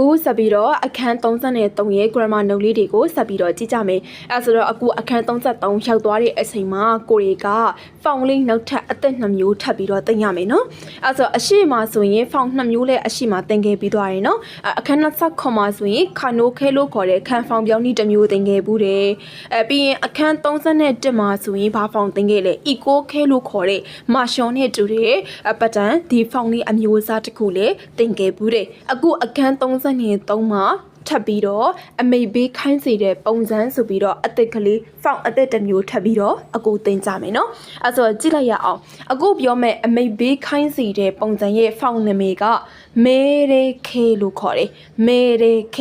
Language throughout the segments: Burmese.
အခုဆက်ပြီးတော့အခန်း33ရဲ့ grammar note လေးတွေကိုဆက်ပြီးတော့ကြည့်ကြမယ်အဲဆိုတော့အခုအခန်း33ရောက်သွားတဲ့အချိန်မှာကိုရီက font လေးနောက်ထပ်အသက်2မျိုးထပ်ပြီးတော့တင်ရမယ်နော်အဲဆိုတော့အရှိမဆိုရင် font 2မျိုးလည်းအရှိမတင်ခဲ့ပြီးသွားတယ်နော်အဲအခန်း29မှာဆိုရင် kano ခဲလို့ခေါ်တဲ့ခံ font ပြောင်းနည်းတစ်မျိုးတင်ခဲ့ဘူးတယ်အဲပြီးရင်အခန်း31မှာဆိုရင်ဘာ font တင်ခဲ့လဲ eco ခဲလို့ခေါ်တဲ့ marshal နဲ့တူတဲ့ pattern ဒီ font လေးအမျိုးအစားတစ်ခုလည်းတင်ခဲ့ဘူးတယ်အခုအခန်း33မှာထပ်ပြီးတော့အမိတ်ဘေးခိုင်းစေတဲ့ပုံစံဆိုပြီးတော့အသစ်ကလေး font အသစ်တစ်မျိုးထပ်ပြီးတော့အကူတင်ကြမယ်နော်အဲဆိုတော့ကြည့်လိုက်ရအောင်အခုပြောမဲ့အမိတ်ဘေးခိုင်းစေတဲ့ပုံစံရဲ့ font နာမည်က mere k လို့ခေါ်တယ် mere k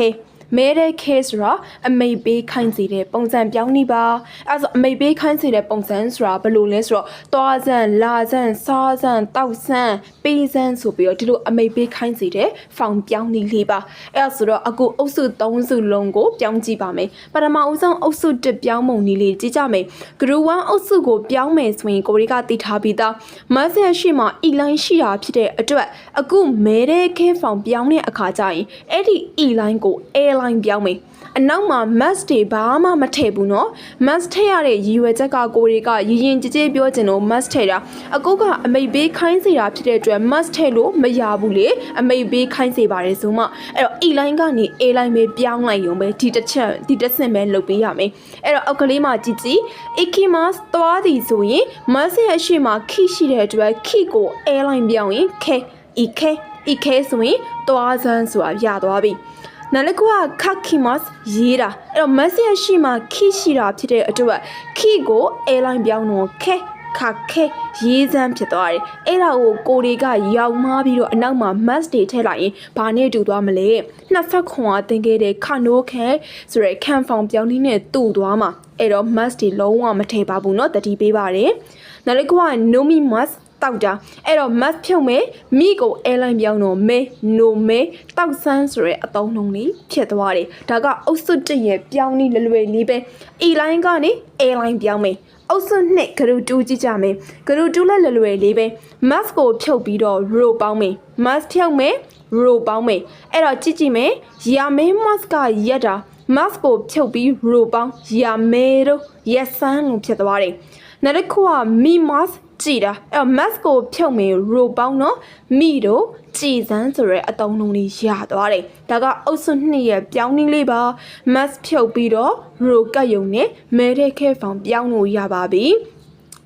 မဲတဲ့ case ဆိုတာအမိတ်ပေးခိုင်းစေတဲ့ပုံစံပြောင်းနေပါအဲဆိုအမိတ်ပေးခိုင်းစေတဲ့ပုံစံဆိုတာဘယ်လိုလဲဆိုတော့သွားစံလာစံစားစံတောက်စံပေးစံဆိုပြီးတော့ဒီလိုအမိတ်ပေးခိုင်းစေတဲ့ဖောင်ပြောင်းနေလေးပါအဲဆိုတော့အခုအုပ်စု3စုလုံးကိုပြောင်းကြည့်ပါမယ်ပထမအဦးဆုံးအုပ်စု1ပြောင်းပုံနည်းလေးကြည့်ကြမယ် group 1အုပ်စုကိုပြောင်းမယ်ဆိုရင်ကိုရီးကတည်ထားပြီးသားမတ်ဆက်ရှိမှာ e line ရှိတာဖြစ်တဲ့အတွက်အခုမဲတဲ့ခဲဖောင်ပြောင်းတဲ့အခါကျရင်အဲ့ဒီ e line ကိုလိုင်းပြောင်းမယ်အနောက်မှာ mask တွေဘာမှမထည့်ဘူးနော် mask ထည့်ရတဲ့ရည်ရွယ်ချက်ကကိုတွေကရရင်ကြည်ကြည်ပြောချင်လို့ mask ထည့်တာအကုတ်ကအမိတ်ဘေးခိုင်းစေတာဖြစ်တဲ့အတွက် mask ထည့်လို့မရဘူးလေအမိတ်ဘေးခိုင်းစေပါတယ်ဆိုမှအဲ့တော့ A line ကနေ A line ပဲပြောင်းလိုက်ရုံပဲဒီတစ်ချက်ဒီတစ်ဆင့်ပဲလုပ်ပေးရမယ်အဲ့တော့အောက်ကလေးမှာကြည်ကြည် ikimas သွားသည်ဆိုရင် mask ရဲ့အရှိမှာခိရှိတဲ့အတွက် ခိကို A line ပြောင်းရင် k ike ike ဆိုရင်သွားစမ်းဆိုတာရသွားပြီ နောက်တစ်ခုက kakimas ရေးတာအဲ့တော့ message ရှိမှ key ရှိတာဖြစ်တဲ့အတွက် key ကို a line ပြောင်းတော့ k ခါခဲရေးစမ်းဖြစ်သွားတယ်အဲ့ဒါကိုကိုတွေကရောက်မားပြီးတော့အနောက်မှာ mask တွေထည့်လိုက်ရင်ဘာနဲ့တူသွားမလဲနှစ်ဖက်ခွန်အားတင်ခဲ့တဲ့ခနိုးခဲဆိုရဲခံဖောင်ပြောင်းနည်းနဲ့တူသွားမှာအဲ့တော့ mask တွေလုံးဝမထည့်ပါဘူးเนาะတတိပေးပါတယ်နောက်တစ်ခုက nomi mask တောက်တာအဲ့တော့ mask ဖြုတ်မယ်မိကို airline ပြောင်းတော့မဲ no မဲတောက်ဆန်းဆိုရဲအတုံးလုံးလေးဖြစ်သွားတယ်ဒါကအုပ်စုတရဲ့ပြောင်းနည်းလွယ်လွယ်လေးပဲ e line ကနေ airline ပြောင်းမယ်အုပ်စုနှစ်ဂရုတူးကြည့်ကြမယ်ဂရုတူးလည်းလွယ်လွယ်လေးပဲ mask ကိုဖြုတ်ပြီးတော့ row ပေါင်းမယ် mask ဖြုတ်မယ် row ပေါင်းမယ်အဲ့တော့ကြည့်ကြည့်မယ်ရာမဲ mask ကရက်တာ mask ကိုဖြုတ်ပြီး row ပေါင်းရာမဲတော့ရက်ဆန်းလို့ဖြစ်သွားတယ်နောက်တစ်ခုက me mask ကြည်တာအဲ့တော့ mask ကိုဖြုတ်မယ် row ပေါင်းနော်မိတို့ကြည်စမ်းဆိုရဲအတုံးလုံးလေးရသွားတယ်ဒါကအုပ်စုနှစ်ရဲ့ပြောင်းနည်းလေးပါ mask ဖြုတ်ပြီးတော့ row ကတ်ယုံနဲ့မဲတဲ့ခဲဖောင်ပြောင်းလို့ရပါပြီ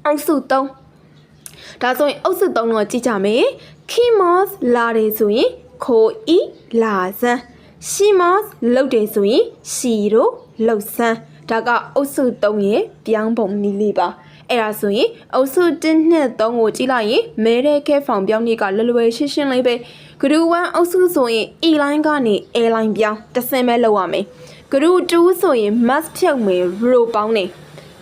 အုပ်စု3ဒါဆိုရင်အုပ်စု3တော့ကြည့်ကြမယ် kimos လာတယ်ဆိုရင်ခိုဤလာစမ်း shimos လုတ်တယ်ဆိုရင်ရှီတို့လှုပ်ဆန်းဒါကအုပ်စု3ရဲ့ပြောင်းပုံနည်းလေးပါ အဲ့ဒါဆိုရင်အုပ်စု1နဲ့3ကိုကြည့်လိုက်ရင်မဲတဲ့ခဲဖောင်ပြောင်းနည်းကလွယ်လွယ်ရှင်းရှင်းလေးပဲဂရု1အုပ်စုဆိုရင် E line ကနေ A line ပြောင်းတစ်စင်းပဲလောက်ရမယ်ဂရု2ဆိုရင် mask ဖြုတ်မယ် row ပေါင်းနေ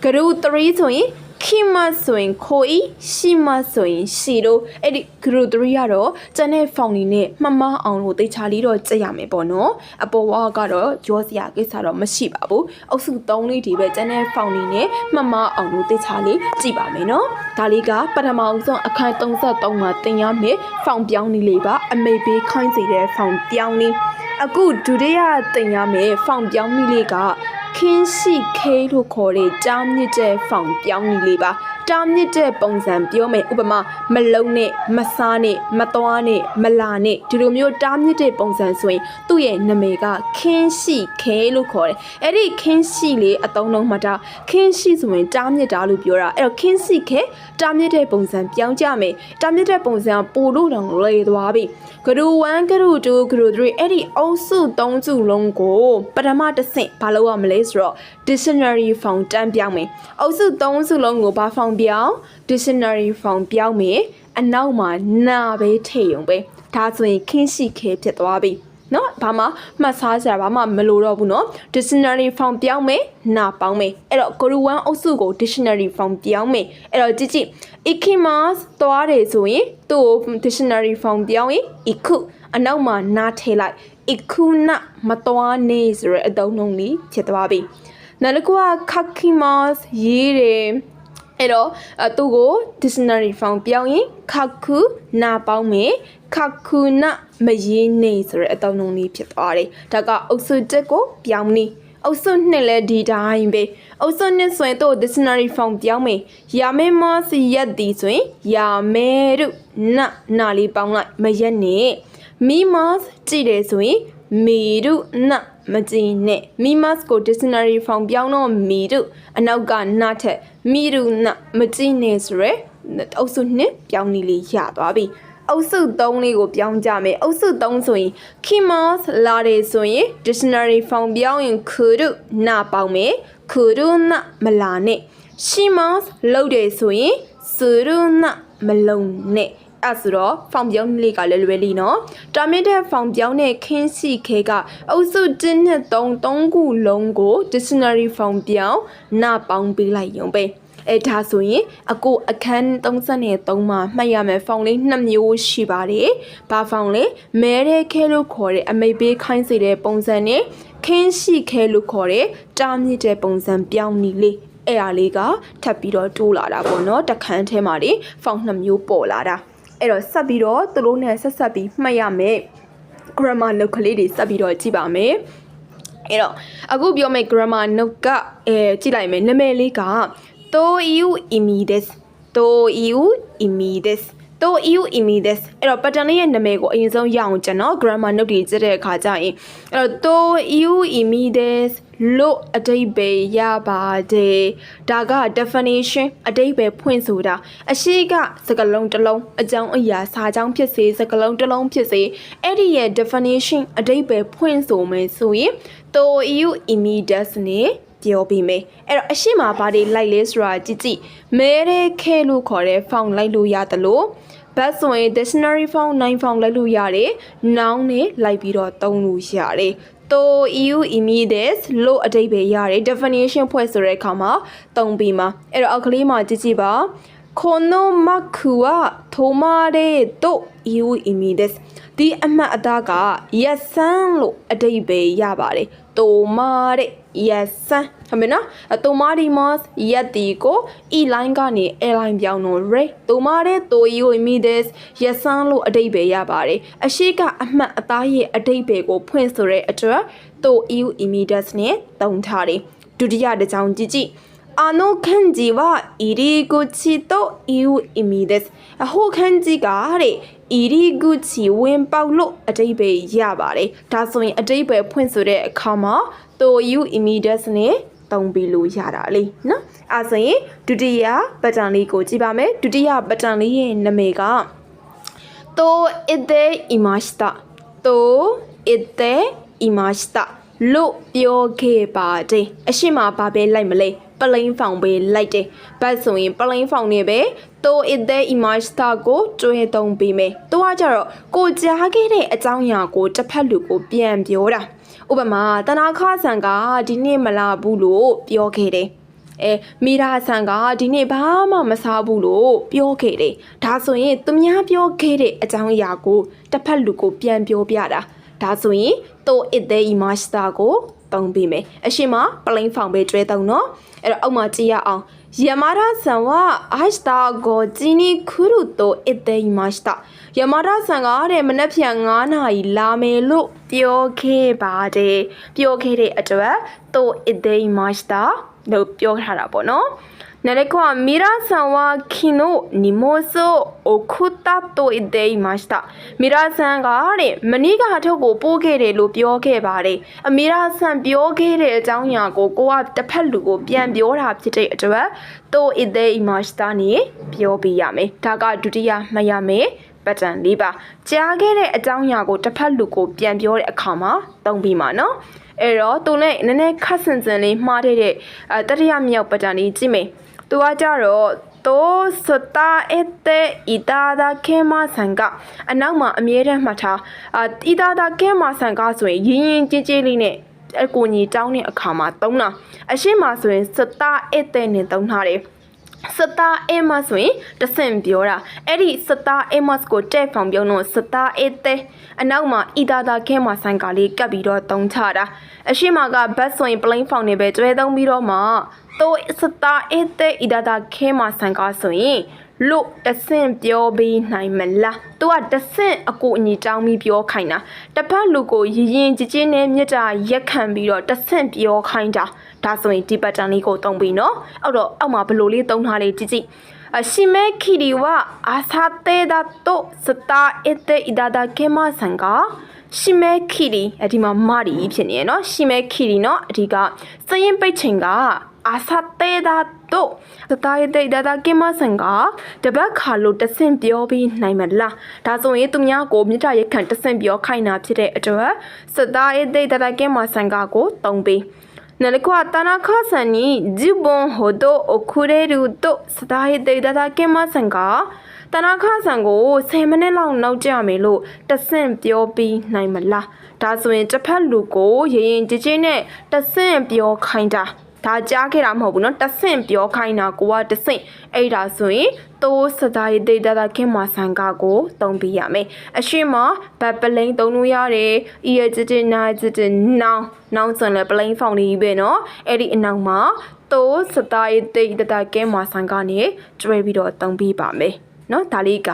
ဂရု3ဆိုရင် ခိမဆိုရင်ခိုဤရှိမဆိုရင်ရှီတို့အဲ့ဒီ group 3ကတော့ကျန်တဲ့ဖောင်နေနဲ့မှတ်မအောင်လို့တေချာလေးတော့ကြက်ရမယ်ပေါ့နော်အပေါ်ဝါကတော့ရောစရာကိစ္စတော့မရှိပါဘူးအုပ်စု3လေးဒီပဲကျန်တဲ့ဖောင်နေနဲ့မှတ်မအောင်လို့တေချာလေးကြည့်ပါမယ်နော်ဒါလေးကပထမဆုံးအခန်း33မှာသင်ရမယ်ဖောင်ပြောင်းနည်းလေးပါအမိတ်ပေးခိုင်းစေတဲ့ဖောင်ပြောင်းနည်းအခုဒုတိယသင်ရမယ်ဖောင်ပြောင်းနည်းလေးက ခင်းရှိခဲလို့ခေါ်တဲ့တားမြစ်တဲ့ဖောင်ပြောင်းနေလေးပါတားမြစ်တဲ့ပုံစံပြောမယ်ဥပမာမလုံးနဲ့မစားနဲ့မသွားနဲ့မလာနဲ့ဒီလိုမျိုးတားမြစ်တဲ့ပုံစံဆိုရင်သူ့ရဲ့နာမည်ကခင်းရှိခဲလို့ခေါ်တယ်အဲ့ဒီခင်းရှိလေးအတုံးလုံးမှာတာခင်းရှိဆိုရင်တားမြစ်တာလို့ပြောတာအဲ့တော့ခင်းရှိခဲတားမြစ်တဲ့ပုံစံပြောင်းကြမယ်တားမြစ်တဲ့ပုံစံပို့လို့တောင်လေသွားပြီဂရု1ဂရု2ဂရု3အဲ့ဒီအုပ်စု3စုလုံးကိုပထမတစ်ဆင့်ဘာလုပ်ရမလဲဆိုတော့ dictionary form တန်းပြောင်းမယ်အုပ်စု3စုလုံးကိုဘာ form ပြောင်း dictionary form ပြောင်းမယ်အနောက်မှာနာပဲထည့်ရုံပဲဒါဆိုရင်ခင်းရှိခဲဖြစ်သွားပြီနော်ဘာမှမှတ်သားစရာဘာမှမလိုတော့ဘူးနော် dictionary form ပြောင်းမယ်နာပေါင်းမယ်အဲ့တော့ guru 1အုပ်စုကို dictionary form ပြောင်းမယ်အဲ့တော့ကြည့်ကြည့် ikimas သွားတယ်ဆိုရင်သူ့ကို dictionary form ပြောင်းရင် iku အနောက်မှာနာထည့်လိုက် ikuna မသွားနေဆိုရတဲ့အသုံးနှုန်းလေးဖြစ်သွားပြီနောက်တစ်ခုက kakimas ရေးတယ်အဲ့တော့အသူ့ကို dictionary form ပြောင်းရင်ခခုနာပေါင်းမယ်ခခုနာမရေးနေဆိုတဲ့အသုံးအနှုန်းလေးဖြစ်သွားတယ်ဒါကအုပ်စုတက်ကိုပြောင်းနေအုပ်စုနှစ်လည်းဒီတိုင်းပဲအုပ်စုနှစ်ဆိုရင်တော့ dictionary form ပြောင်းမယ်ယာမဲမစရက်ဒီဆိုရင်ယာမဲရုနာနာလေးပေါင်းလိုက်မရက်နဲ့ မီမတ်ကြည့်တယ်ဆိုရင်မီရုနာမကြည့်နဲ့မီမတ်ကို dictionary form ပြောင်းတော့မီရုအနောက်ကနာထက်မီရုနာမကြည့်နဲ့ဆိုရယ်အုပ်စုနှစ်ပြောင်းနေလေးရသွားပြီအုပ်စု3လေးကိုပြောင်းကြမယ်အုပ်စု3ဆိုရင် kimos လာတယ်ဆိုရင် dictionary form ပြောင်းရင် kuru နာပေါင်းမယ် kuru နာမလာနဲ့ shimos လောက်တယ်ဆိုရင် suru နာမလုံနဲ့ အဲ့ဆိုတော့ဖောင်ပြောင်းလေးကလည်းလွယ်လီနော်တာမင်တဲ့ဖောင်ပြောင်းတဲ့ခင်းစီခဲကအုပ်စု1နဲ့3 3ခုလုံးကို dictionary ဖောင်ပြောင်းနာပေါင်းပေးလိုက်ရုံပဲအဲဒါဆိုရင်အကိုအခန်း33မှာမှတ်ရမယ်ဖောင်လေး2မျိုးရှိပါတယ်။ဘာဖောင်လဲမဲတဲ့ခဲလို့ခေါ်တဲ့အမိတ်ပေးခိုင်းစေတဲ့ပုံစံနဲ့ခင်းရှိခဲလို့ခေါ်တဲ့တာမြင့်တဲ့ပုံစံပြောင်းနေလေးအဲ့ဒါလေးကထပ်ပြီးတော့တိုးလာတာပေါ့နော်တခန်းထဲမှာလေဖောင်2မျိုးပေါ်လာတာ အဲ့တော့ဆက်ပြီးတော့သူတို့နဲ့ဆက်ဆက်ပြီးမှတ်ရမယ် grammar လုတ်ကလေးတွေဆက်ပြီးတော့ကြည့်ပါမယ်အဲ့တော့အခုပြောမယ့် grammar note ကအဲကြည့်လိုက်မယ်နာမည်လေးက to you imides to you imides to you imides အဲ့တော့ pattern လေးရဲ့နာမည်ကိုအရင်ဆုံးရအောင်ကျွန်တော် grammar note တွေကြည့်တဲ့အခါကျရင်အဲ့တော့ to you imides လို့အတိတ်ပဲရပါတယ်ဒါက definition အတိတ်ပဲဖွင့်ဆိုတာအရှိကစကားလုံးတစ်လုံးအကြောင်းအရာစာကြောင်းဖြစ်စေစကားလုံးတစ်လုံးဖြစ်စေအဲ့ဒီရဲ့ definition အတိတ်ပဲဖွင့်ဆိုမယ်ဆိုရင် to you imides နဲ့ပြောပြီးမယ်အဲ့တော့အရှိမဘာတွေလိုက်လဲဆိုတာကြည့်ကြည့်မဲတဲ့ခဲလို့ခေါ်တဲ့ found လိုက်လို့ရတယ်လို့ဘတ်ဆိုရင် dictionary found 9 found လိုက်လို့ရတယ် noun နဲ့လိုက်ပြီးတော့သုံးလို့ရတယ်တို EU immediate လို့အတိတ်ပဲရတယ် definition ဖွဲ့ဆိုတဲ့အခါမှာသုံးပြီးမှာအဲ့တော့အောက်ကလေးမှာကြည့်ကြည့်ပါこのマークは止まれという意味ですဒီအမှတ်အသားက yes ဆန်းလို့အတိတ်ပဲရပါတယ်တိုမာတဲ့ yes ဆန်းဟုတ်မယ်နော်တိုမာဒီမတ်ရက်ဒီကို e line ကနေ a line ပြောင်းတော့ re တိုမာတဲ့တိုယို immediate yes ဆန်းလို့အတိတ်ပဲရပါတယ်အရှိကအမှတ်အသားရဲ့အတိတ်ပဲကိုဖွင့်ဆိုတဲ့အတွက်တို eu immediate နဲ့တုံထားတယ်ဒုတိယတစ်ကြောင်ကြည့်ကြည့်あの漢字は入り口という意味です。အဟို漢字က တဲ့入り口ဝင်ပေါက်လို့အတိတ်ပဲရပါတယ်။ဒါဆိုရင်အတိတ်ပဲဖွင့်ဆိုတဲ့အခါမှာto you immediate နဲ့တုံးပြီးလို့ရတာလေနော်။အဲဆိုရင်ဒုတိယပတ္တန်လေးကိုကြည့်ပါမယ်။ဒုတိယပတ္တန်လေးရဲ့နာမည်ကと言っていました。と言っていました。 လို့ပြောခဲ့ပါတယ်အရှိမဘာပဲလိုက်မလဲပလိန်ဖောင်ပဲလိုက်တယ်ဘတ်ဆိုရင်ပလိန်ဖောင်နဲ့ပဲတိုအစ်တဲ့ image star ကိုကျွဲသုံးပေးမယ်သူကကြတော့ကိုကြားခဲ့တဲ့အကြောင်းအရာကိုတစ်ဖက်လူကိုပြန်ပြောတာဥပမာတနာခဆန်ကဒီနေ့မလာဘူးလို့ပြောခဲ့တယ်အဲမိရာဆန်ကဒီနေ့ဘာမှမစားဘူးလို့ပြောခဲ့တယ်ဒါဆိုရင်သူများပြောခဲ့တဲ့အကြောင်းအရာကိုတစ်ဖက်လူကိုပြန်ပြောပြတာ ဒါဆိုရင်တိုအစ်သေး master ကိုသုံးပေးမယ်အရှင်မ plain form ပဲတွဲသုံးနော်အဲ့တော့အောက်မှာကြည့်ရအောင်ယမရာဆန်ဝအာရှတာဂိုဂျီနီခူရူတိုအစ်သေး master ယမရာဆန်ကတဲ့မနက်ဖြန်9နာရီလာမယ်လို့ပြောခဲ့ပါတယ်ပြောခဲ့တဲ့အတွက်တိုအစ်သေး master လို့ပြောထားတာပေါ့နော် နောက်တစ်ခုကミラさんは昨日荷物を送ったと言っていましたミラさんကတဲ့မနေ့ကထုတ်ကိုပို့ခဲ့တယ်လို့ပြောခဲ့ပါတယ်အမီရာဆန်ပြောခဲ့တဲ့အကြောင်းအရာကိုကိုကတစ်ဖက်လူကိုပြန်ပြောတာဖြစ်တဲ့အတွက်と言っていましたနဲ့ပြောပြရမယ်ဒါကဒုတိယမှတ်ရမယ်ပတ်တန်လေးပါကြားခဲ့တဲ့အကြောင်းအရာကိုတစ်ဖက်လူကိုပြန်ပြောတဲ့အခါမှာသုံးပြီးမှာနော်အဲ့တော့သူနဲ့နည်းနည်းခက်ဆင်ဆင်လေးမှားတဲ့အဲတတိယမြောက်ပတ်တန်လေးကြည့်မယ် သူကကြတော့တိုးစတာအတဲ့ဤတာဒါခဲမဆန်ကအနောက်မှာအမြဲတမ်းမှတ်ထားအာဤတာဒါခဲမဆန်ကဆိုရင်ရင်းရင်းကြည်ကြည်လေးနဲ့အကူညီတောင်းတဲ့အခါမှာသုံးတာအရှိမဆိုရင်စတာအတဲ့နဲ့သုံးထားတယ် စတာအမတ်ဆိုရင်တဆင့်ပြောတာအဲ့ဒီစတာအမတ်ကိုတဲ့ဖောင်ပြောလို့စတာအတဲ့အနောက်မှာအီတာတာခဲမှာဆိုင်ကလေးကပ်ပြီးတော့တုံးချတာအရှိမကဘတ်ဆိုရင် plain ဖောင်နေပဲကျွဲသုံးပြီးတော့မှတော့စတာအတဲ့အီတာတာခဲမှာဆိုင်ကဆိုရင် လို့တဆင့်ပြောပြီးနိုင်မလား။ तू ကတဆင့်အကိုအညီတောင်းပြီးပြောခိုင်းတာ။တစ်ဖက်လူကိုရရင်ကြည်ကြည်နဲ့မြတ်တာရက်ခံပြီးတော့တဆင့်ပြောခိုင်းတာ။ဒါဆိုရင်ဒီပတ်တန်လေးကိုတုံးပြီးနော်။အဲ့တော့အောက်မှာဘယ်လိုလေးတုံးထားလေးကြည့်ကြည့်။အရှိမဲခီရီဝအာသာတေဒတိုစတာအတေဣဒါဒါကေမဆန်ကရှိမဲခီရီအဒီမှာမာရီဖြစ်နေရနော်ရှိမဲခီရီနော်အဒီကစရင်ပိတ်ချိန်က အာသတေဒါတို့သတာရတေဒါဒါကိမဆန်ကတပတ်ခါလို့တဆင့်ပြောပြီးနိုင်မလားဒါဆိုရင်သူများကိုမြစ်တာရက်ခံတဆင့်ပြောခိုင်းတာဖြစ်တဲ့အတွက်သတာရတေဒါဒါကိမဆန်ကကိုတုံးပြီးနလကွာတနာခဆန်နီဂျီဘွန်ဟိုတိုအခုရေရူတို့သတာရတေဒါဒါကိမဆန်ကတနာခဆန်ကို10မိနစ်လောက်နောက်ကျမယ်လို့တဆင့်ပြောပြီးနိုင်မလားဒါဆိုရင်တစ်ဖက်လူကိုရရင်ကြည်ကြည်နဲ့တဆင့်ပြောခိုင်းတာ ဒါကြားခဲ့တာမဟုတ်ဘူးเนาะတဆင့်ပြောခိုင်းတာကိုကတဆင့်အဲ့ဒါဆိုရင်တိုးစတာရဒေတာခင်မဆန်ကကိုတုံးပြရမယ်အရှိမဘတ်ပလိန်တုံးလို့ရတယ်အီရဂျစ်နာဂျစ်နောင်နောင်စံလည်းပလိန်ဖောင်နေပြီပဲเนาะအဲ့ဒီအနောက်မှာတိုးစတာရဒေတာခင်မဆန်ကနေကျွဲပြီးတော့တုံးပြပါမယ် နော်ဒါလေးက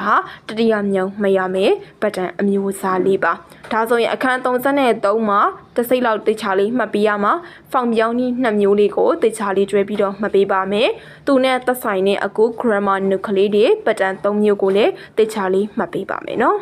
တတိယမြောင်မရမယ်ပတန်အမျိုးအစားလေးပါဒါဆိုရင်အခန်း33မှာတစ်စိတ်လောက်တေချာလေးမှတ်ပေးရမှာဖောင်ပြောင်းကြီးနှစ်မျိုးလေးကိုတေချာလေးကျွဲပြီးတော့မှတ်ပေးပါမယ်သူနဲ့သက်ဆိုင်တဲ့အကူ grammar နုကလေးတွေပတန်3မျိုးကိုလည်းတေချာလေးမှတ်ပေးပါမယ်နော်